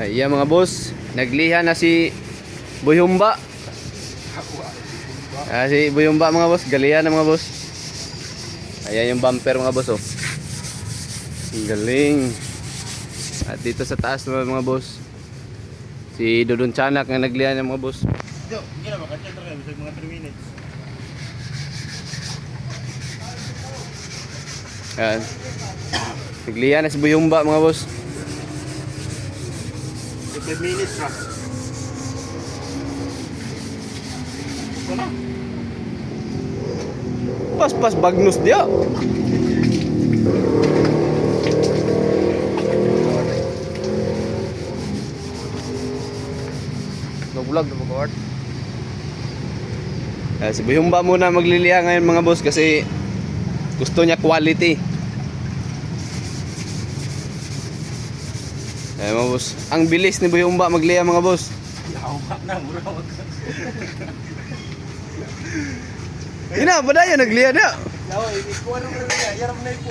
Ayan mga boss, nagliha na si Buyumba. Ah, si Buyumba mga boss, galihan na mga boss. Ayan yung bumper mga boss oh. Ang galing. At dito sa taas naman mga boss, si Dudon Chanak nga nagliha ng mga boss. Yo, hindi na makachat tayo sa mga 3 minutes. Ayan. Nagliha na si Buyumba mga boss. 5 minutes ra. Wala. Pas-pas bagnos dia. Nag-vlog na mga art. Eh, si Buyumba muna magliliha ngayon mga boss kasi gusto niya quality. Eh mga boss, ang bilis ni Buyumba magliha mga boss. Yawa na, mura wag. Ina, ba na yan nagliha na? Yawa, ikuha na mo na. Yaram na ipo.